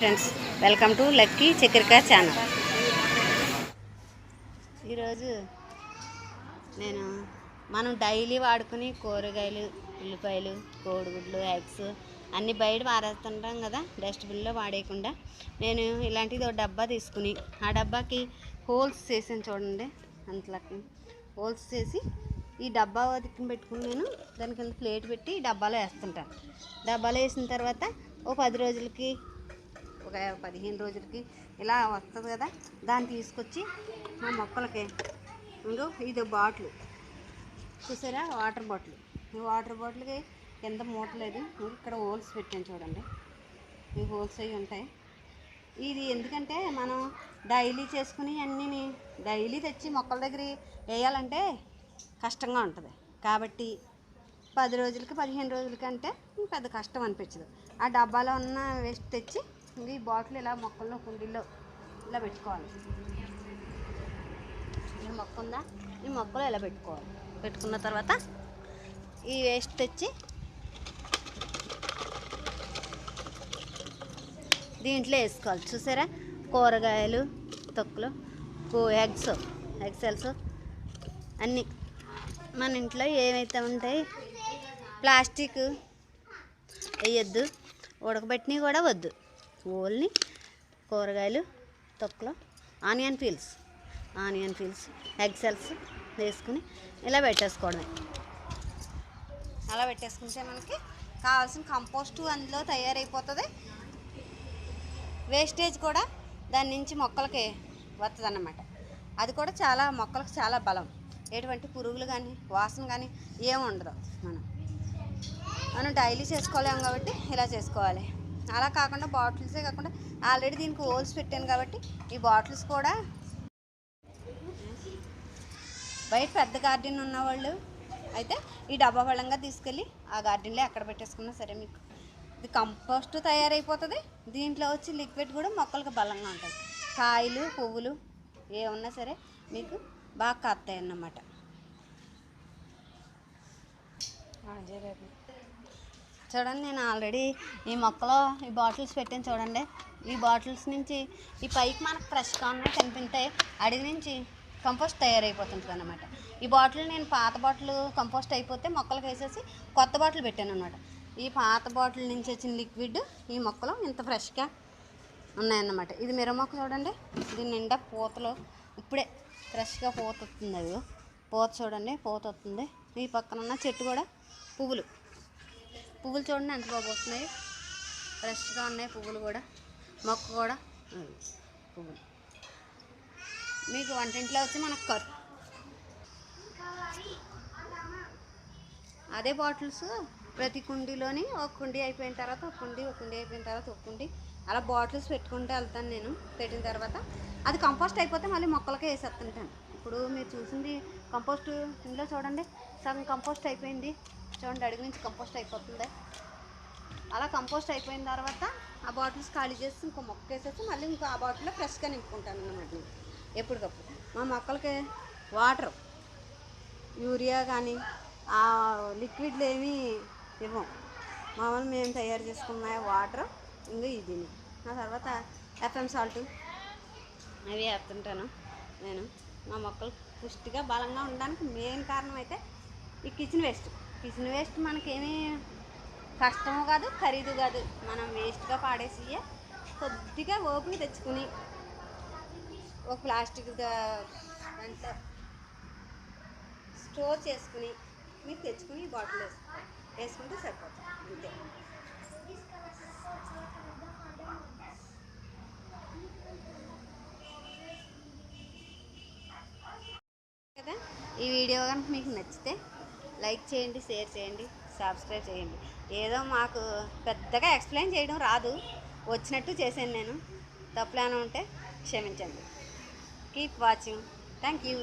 Friends welcome to lucky Chakkerakaya channel ఈరోజు నేను మనం డైలీ వాడుకుని కూరగాయలు ఉల్లిపాయలు కోడిగుడ్లు ఎగ్స్ అన్నీ బయట మారేస్తుంటాం కదా డస్ట్బిన్లో వాడేయకుండా. నేను ఇలాంటిది ఒక డబ్బా తీసుకుని ఆ డబ్బాకి హోల్స్ చేసాను చూడండి అంతలకి హోల్స్ చేసి ఈ డబ్బా వదికి పెట్టుకుని నేను దాని కింద ప్లేట్ పెట్టి డబ్బాలో వేస్తుంటాను. డబ్బాలో వేసిన తర్వాత ఓ పది రోజులకి ఒక పదిహేను రోజులకి ఇలా వస్తుంది కదా దాన్ని తీసుకొచ్చి మా మొక్కలకి. ఇంకో ఇది బాటిల్. చూసారా? Water bottle. ఈ వాటర్ బాటిల్కి కింద మూటలేదు ఇక్కడ హోల్స్ పెట్టాను చూడండి. ఈ హోల్స్ అవి ఉంటాయి. ఇది ఎందుకంటే మనం డైలీ చేసుకుని అన్నీ డైలీ తెచ్చి మొక్కల దగ్గర వేయాలంటే కష్టంగా ఉంటుంది. కాబట్టి పది రోజులకి పదిహేను రోజులకి అంటే పెద్ద కష్టం అనిపించదు. ఆ డబ్బాలో ఉన్న వేస్ట్ తెచ్చి వస్తుంది. ఈ బాటిల్ ఇలా మొక్కల్లో కుండీల్లో ఇలా పెట్టుకోవాలి? ఈ మొక్క ఉందా ఈ మొక్కలో ఇలా పెట్టుకోవాలి? పెట్టుకున్న తర్వాత ఈ వేస్ట్ తెచ్చి దీంట్లో వేసుకోవాలి. చూసారా? కూరగాయలు తొక్కులు ఎగ్స్ ఎగ్సెల్స్ అన్నీ. మన ఇంట్లో ఏమైతే ఉంటాయి ప్లాస్టిక్ వేయద్దు ఉడకబెట్టినవి కూడా వద్దు. ఓన్లీ కూరగాయలు తొక్కలో onion peels. Onion peels eggshells వేసుకుని ఇలా పెట్టేసుకోవడమే. అలా పెట్టేసుకుంటే మనకి కావాల్సిన కంపోస్టు అందులో తయారైపోతుంది. వేస్టేజ్ కూడా దాని నుంచి మొక్కలకి వస్తుంది అన్నమాట అది కూడా చాలా మొక్కలకు చాలా బలం. ఎటువంటి పురుగులు కానీ వాసన కానీ ఏమి ఉండదు మనం. మనం డైలీ చేసుకోలేము కాబట్టి ఇలా చేసుకోవాలి. అలా కాకుండా బాటిల్సే కాకుండా ఆల్రెడీ దీనికి హోల్స్ పెట్టాను కాబట్టి ఈ బాటిల్స్ కూడా బయట పెద్ద గార్డెన్ ఉన్నవాళ్ళు అయితే ఈ డబ్బా బలంగా తీసుకెళ్ళి ఆ గార్డెన్లో ఎక్కడ పెట్టేసుకున్నా సరే మీకు. ఇది కంపోస్ట్ తయారైపోతుంది. దీంట్లో వచ్చి లిక్విడ్ కూడా మొక్కలకు బలంగా ఉంటుంది. కాయలు పువ్వులు ఏ ఉన్నా సరే మీకు బాగా కాస్తాయి అన్నమాట చూడండి నేను ఆల్రెడీ ఈ మొక్కలో ఈ బాటిల్స్ పెట్టాను చూడండి. ఈ బాటిల్స్ నుంచి ఈ పైకి మనకు ఫ్రెష్గా ఉన్నాయి కనిపిస్తాయి అడిగి నుంచి కంపోస్ట్ తయారైపోతుంటుంది అనమాట ఈ బాటిల్ నేను పాత బాటిల్ కంపోస్ట్ అయిపోతే మొక్కలకు వేసేసి కొత్త బాటిల్ పెట్టాను అనమాట ఈ పాత బాటిల్ నుంచి వచ్చిన లిక్విడ్ ఈ మొక్కలు ఇంత ఫ్రెష్గా ఉన్నాయన్నమాట. ఇది మిర మొక్క చూడండి. దీని నిండా పూతలు. ఇప్పుడే ఫ్రెష్గా పూత వస్తుంది అవి పూత చూడండి పూత వస్తుంది ఈ పక్కన ఉన్న చెట్టు కూడా పువ్వులు. పువ్వులు చూడండి ఎంత బాగా వస్తున్నాయి ఫ్రెష్గా ఉన్నాయి పువ్వులు కూడా. మొక్క కూడా. పువ్వులు. మీకు వంటింట్లో వచ్చి మనకు కర్. అదే బాటిల్స్ ప్రతి కుండీలోని ఒక కుండీ అయిపోయిన తర్వాత ఒక కుండీ ఒక కుండీ అయిపోయిన తర్వాత ఒక కుండీ. అలా బాటిల్స్ పెట్టుకుంటూ వెళ్తాను నేను పెట్టిన తర్వాత. అది కంపోస్ట్ అయిపోతే మళ్ళీ మొక్కలకే వేసేస్తుంటాను. ఇప్పుడు మీరు చూసింది కంపోస్ట్ ఇందులో చూడండి. సగం కంపోస్ట్ అయిపోయింది. చూడండి అడుగు నుంచి కంపోస్ట్ అయిపోతుంది. అలా కంపోస్ట్ అయిపోయిన తర్వాత ఆ బాటిల్స్ ఖాళీ చేసి ఇంకో మొక్క వేసేసి మళ్ళీ ఇంకో ఆ బాటిల్లో ఫ్రెష్గా నింపుకుంటాను అన్నమాట నేను ఎప్పటికప్పుడు. మా మొక్కలకి వాటర్ యూరియా కానీ ఆ లిక్విడ్లు ఏమీ ఇవ్వం. మామూలు మేము తయారు చేసుకున్న వాటర్ ఇంకా ఇది. ఆ తర్వాత ఎఫ్ఎం సాల్ట్. అవి వేస్తుంటాను నేను. మా మొక్కలు పుష్టిగా బలంగా ఉండడానికి మెయిన్ కారణం అయితే ఈ కిచెన్ వేస్ట్. కిచెన్ వేస్ట్ మనకేమీ కష్టము కాదు ఖరీదు కాదు. మనం వేస్ట్గా పాడేసి కొద్దిగా ఓపిక తెచ్చుకుని ఒక ప్లాస్టిక్ దాంట్లో స్టోర్ చేసుకుని మీరు తెచ్చుకుని బాటిల్ వేసుకో వేసుకుంటే సరిపోతుంది. అంతే. కదా ఈ వీడియో కనుక మీకు నచ్చితే లైక్ చేయండి షేర్ చేయండి సబ్స్క్రైబ్ చేయండి. ఏదో మాకు పెద్దగా ఎక్స్ప్లెయిన్ చేయడం రాదు. వచ్చినట్టు చేశాను నేను. తప్పులేనా ఉంటే క్షమించండి. Keep watching thank you